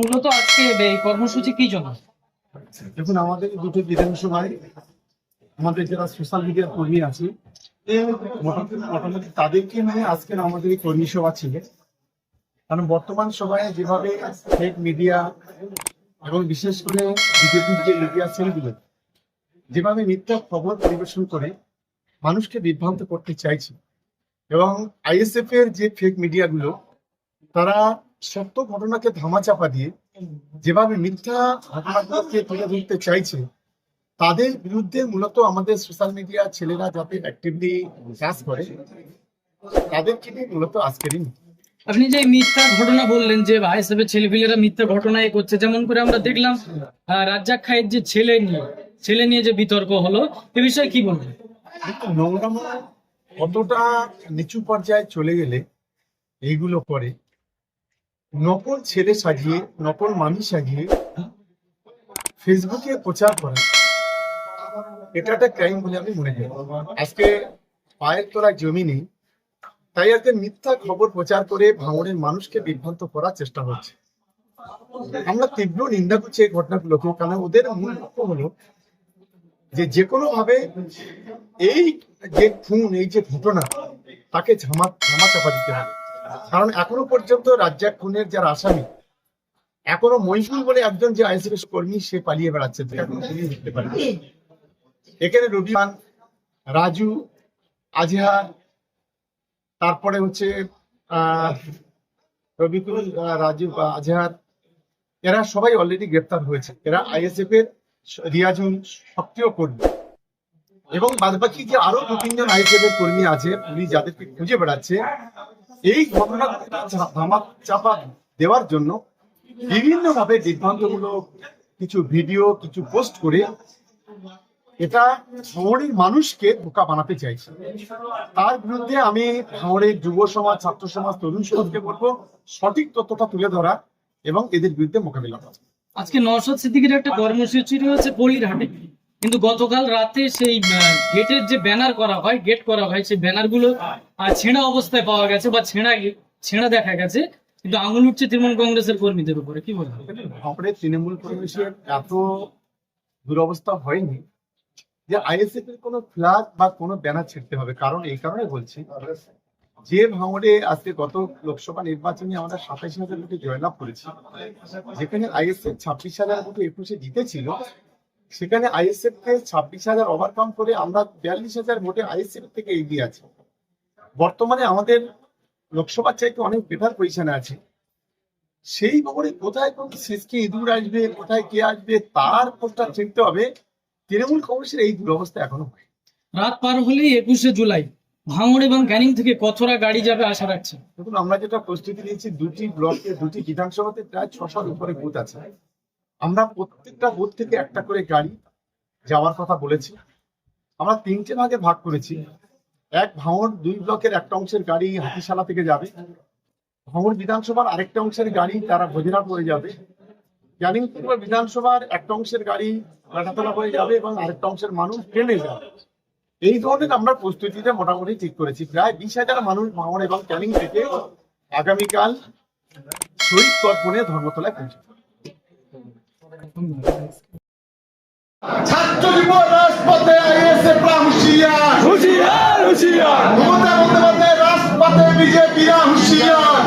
মূলত আজকে কর্মসূচি কি জন্য? দেখুন, আমাদের দুটো বিধানসভায় আমাদের যারা সোশ্যাল মিডিয়ার কর্মী আছে মোটামুটি তাদেরকে নিয়ে আজকের আমাদের কর্মী সভা ছিল। কারণ বর্তমান সময়ে যেভাবে ফেক মিডিয়া এবং বিশেষ করে বিজেপির যে মিডিয়া সেলগুলো যেভাবে মিথ্যা খবর পরিবেশন করে মানুষকে বিভ্রান্ত করতে চাইছে, এবং আইএসএফ এর যে ফেক মিডিয়াগুলো তারা সত্য ঘটনাকে ধামাচাপা দিয়ে যেভাবে মিথ্যা ঘটনাগুলোকে তুলে ধরতে চাইছে তাদের বিরুদ্ধে মূলত আমাদের সোশ্যাল মিডিয়া ছেলেরা যাতে অ্যাক্টিভলি কাজ করে তাদেরকে নিয়ে মূলত আজকের এই meeting। আপনি যে মিথ্যা ঘটনা বললেন যে আইএসএফের ছেলেপিলেরা মিথ্যা ঘটনা করছে যেমন করে আমরা দেখলাম রাজ্জাক খায়ের যে ছেলে নিয়ে ছেলে নিয়ে যে বিতর্ক হলো এ বিষয়ে কি বলবেন নোংরামো কতটা নিচু পর্যায়ে চলে গেলে এইগুলো করে নকল ছেলে সাজিয়ে, নকল মানুষ সাজিয়ে ফেসবুকে প্রচার করা। এটা একটা ক্রাইম বলে আমি মনে করি। আজকে পায়ের তোলা জমি নেই, তাই আজকে মিথ্যা খবর প্রচার করে ভাঙড়ের মানুষকে বিভ্রান্ত করার চেষ্টা হচ্ছে। আমরা তীব্র নিন্দা করছি এই ঘটনাগুলোকে কারণ ওদের মূল লক্ষ্য হলো যে যে কোনো ভাবে এই যে খুন, এই যে ঘটনা, তাকে ঝামা ঝামা চাপা দিতে হবে। কারণ এখনও পর্যন্ত রাজ্জাক খুনের যারা আসামি, এখনও মহিষুল বলে একজন যে আইএসএফ কর্মী, সে পালিয়ে বেড়াচ্ছে এখনও রবিমান রাজু, আজহার, তারপরে হচ্ছে রবিকুল রাজু আজহার, এরা সবাই অলরেডি গ্রেপ্তার হয়েছে। এরা আইএসএফ এর রিয়াজুল সক্রিয় কর্মী। এবং বাদবাকি যে আরও দু তিনজন আইএসএফ এর কর্মী আছে, পুলিশ যাদেরকে খুঁজে বেড়াচ্ছে এই ঘটনা ধামাক চাপা দেওয়ার জন্য বিভিন্ন ভাবে বিভ্রান্তমূলক কিছু ভিডিও, কিছু পোস্ট করে এটা ভাঙড়ের মানুষকে বোকা বানাতে চাইছে। তার বিরুদ্ধে আমি ভাঙড়ের যুব সমাজ, ছাত্র সমাজ, তরুণ সমাজকে বলব, সঠিক তথ্যটা তুলে ধরা এবং এদের বিরুদ্ধে মোকাবিলা করা। আজকে নওশাদ সিদ্দিকের একটা কর্মসূচি রয়েছে পল্লীরহাটে কিন্তু গতকাল রাতে সেই গেটের যে ব্যানার করা হয় গেট করা হয়, সেই ব্যানারগুলো ছেঁড়া অবস্থায় পাওয়া গেছে বা ছেঁড়া ছেঁড়া দেখা গেছে। কিন্তু আঙুল উঠছে তৃণমূল কংগ্রেসের কর্মীদের উপরে, কি বলবেন ভাঙড়ের তৃণমূল কংগ্রেসের এত দুরবস্থা হয়নি যে আইএসএফ এর কোনো ফ্ল্যাগ বা কোনো ব্যানার ছিঁড়তে হবে। কারণ এই কারণে বলছি, যে ভাঙড়ে আজকে গত লোকসভা নির্বাচনে আমরা সাতাইশ হাজার ভোটে জয়লাভ করেছি, যেখানে আইএসএফ ছাব্বিশ হাজার ভোটে একুশে জিতেছিল সেখানে আইএসএফ কে ছাব্বিশ হাজার ওভারকাম করে আমরা বিয়াল্লিশ হাজার ভোটে আইএসএফ থেকে এগিয়ে আছি। বর্তমানে আমাদের লোকসভার চাইতে অনেক বেটার পজিশনে আছে। সেই খবরে কোথায় কোন শেষকে ইঁদুর আসবে কোথায় কে আসবে তার পোস্টার চিনতে হবে। তৃণমূল কংগ্রেসের এই দুরবস্থা এখনও রাত পার হলেই একুশে জুলাই। ভাঙড় এবং ক্যানিং থেকে কতটা গাড়ি যাবে আশা রাখছে দেখুন আমরা যেটা প্রস্তুতি নিয়েছি দুটি ব্লকে দুটি বিধানসভাতে প্রায় ছশোর উপরে বুথ আছে। আমরা প্রত্যেকটা বুথ থেকে একটা করে গাড়ি যাওয়ার কথা বলেছি। আমরা তিনটে ভাগে ভাগ করেছি। এক ভাঙড় দুই ব্লকের একটা অংশের গাড়ি হাতিশালা থেকে যাবে। ভাঙড় বিধানসভার আরেকটা অংশের গাড়ি তারা ভোজনা করে যাবে। ক্যানিং পূর্ব বিধানসভার একটা অংশের গাড়ি লাটাতলা হয়ে যাবে এবং আরেকটা অংশের মানুষ ট্রেনে যাবে। এই ধরনের আমরা প্রস্তুতিটা মোটামুটি ঠিক করেছি। প্রায় বিশ হাজার মানুষ ভাঙড় এবং ক্যানিং থেকে আগামীকাল শহীদ তর্পণে ধর্মতলায় পৌঁছাবে। ছাত্র যুব রাজপথে আইএসএ হুঁশিয়ার। হুশিয়ার হুশিয়ার। বন্দ্যোপাধ্যায় রাজপথে বিজেপিরা হুঁশিয়ার হুশিয়ার।